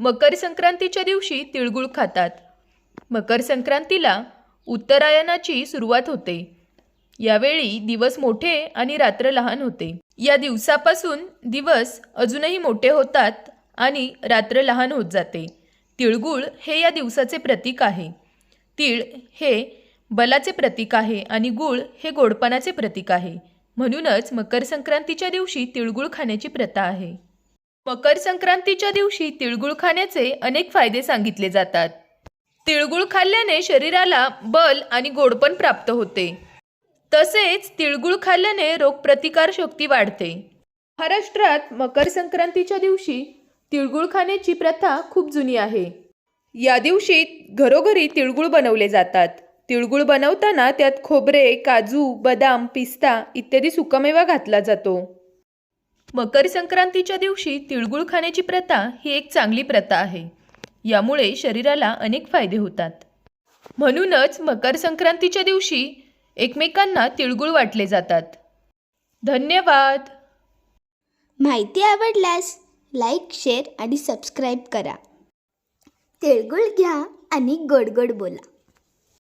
मकर संक्रांतीच्या दिवशी तिळगुळ खातात. मकर संक्रांतीला उत्तरायणाची सुरुवात होते. यावेळी दिवस मोठे आणि रात्र लहान होते. या दिवसापासून दिवस अजूनही मोठे होतात आणि रात्र लहान होत जाते. तिळगुळ हे या दिवसाचे प्रतीक आहे. तिळ हे बलाचे प्रतीक आहे आणि गुळ हे गोडपणाचे प्रतीक आहे. म्हणूनच मकर संक्रांतीच्या दिवशी तिळगुळ खाण्याची प्रथा आहे. मकर संक्रांतीच्या दिवशी तिळगुळ खाण्याचे अनेक फायदे सांगितले जातात. तिळगुळ खाल्ल्याने शरीराला बल आणि गोडपण प्राप्त होते. तसेच तिळगुळ खाल्ल्याने रोगप्रतिकार शक्ती वाढते. महाराष्ट्रात मकर संक्रांतीच्या दिवशी तिळगुळ खाण्याची प्रथा खूप जुनी आहे. या दिवशी घरोघरी तिळगुळ बनवले जातात. तिळगुळ बनवताना त्यात खोबरे काजू बदाम पिस्ता इत्यादी सुकामेवा घातला जातो. मकर संक्रांतीच्या दिवशी तिळगुळ खाण्याची प्रथा ही एक चांगली प्रथा आहे. यामुळे शरीराला अनेक फायदे होतात. म्हणूनच मकर संक्रांतीच्या दिवशी एकमेकांना तिळगुळ वाटले जातात. धन्यवाद! माहिती आवडल्यास लाईक शेअर आणि सबस्क्राईब करा. तिळगुळ घ्या आणि गोड गोड बोला.